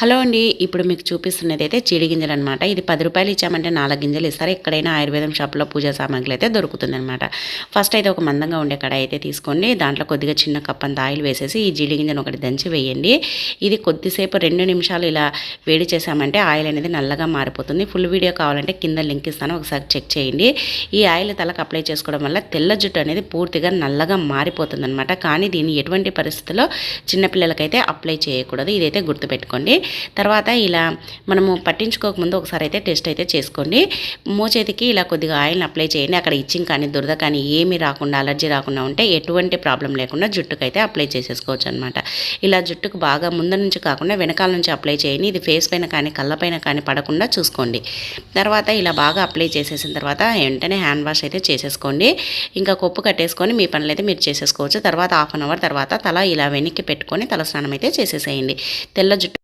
Hello అండి ఇప్పుడు మీకు చూపిస్తున్నది అయితే చీడిగింజలు అనమాట ఇది పది రూపాయలు ఇచ్చామంటే నాలుగు గింజలు ఇస్తారు. ఎక్కడైనా ఆయుర్వేదం షాప్లో పూజా సామాగ్రి అయితే దొరుకుతుందనమాట ఫస్ట్ అయితే ఒక మందంగా ఉండే కడాయి అయితే తీసుకోండి. దాంట్లో కొద్దిగా చిన్న కప్ అంత ఆయిల్ వేసేసి ఈ జీడి గింజను ఒకటి దంచి వేయండి. ఇది కొద్దిసేపు రెండు నిమిషాలు ఇలా వేడి చేసామంటే ఆయిల్ అనేది నల్లగా మారిపోతుంది. ఫుల్ వీడియో కావాలంటే కింద లింక్ ఇస్తాను. ఒకసారి చెక్ చేయండి. ఈ ఆయిల్ తలకు అప్లై చేసుకోవడం వల్ల తెల్ల జుట్టు అనేది పూర్తిగా నల్లగా మారిపోతుందనమాట కానీ దీన్ని ఎటువంటి పరిస్థితుల్లో చిన్నపిల్లలకైతే అప్లై చేయకూడదు. ఇదైతే గుర్తుపెట్టుకోండి. తర్వాత ఇలా మనము పట్టించుకోకముందు ఒకసారి అయితే టెస్ట్ అయితే చేసుకోండి. మోచేతికి ఇలా కొద్దిగా ఆయిల్ని అప్లై చేయండి. అక్కడ ఇచ్చింగ్ కానీ దురద కానీ ఏమీ రాకుండా అలర్జీ రాకుండా ఉంటే ఎటువంటి ప్రాబ్లం లేకుండా జుట్టుకు అయితే అప్లై చేసేసుకోవచ్చు అనమాట ఇలా జుట్టుకు బాగా ముందు నుంచి కాకుండా వెనకాల నుంచి అప్లై చేయండి. ఇది ఫేస్ పైన కానీ కళ్ళపైన కానీ పడకుండా చూసుకోండి. తర్వాత ఇలా బాగా అప్లై చేసేసిన తర్వాత వెంటనే హ్యాండ్ వాష్ అయితే చేసేసుకోండి. ఇంకా కొప్పు కట్టేసుకొని మీ పనులు అయితే మీరు చేసేసుకోవచ్చు. తర్వాత హాఫ్ అన్ అవర్ తర్వాత తల ఇలా వెనక్కి పెట్టుకొని తల స్నానం అయితే చేసేసేయండి. తెల్ల జుట్టు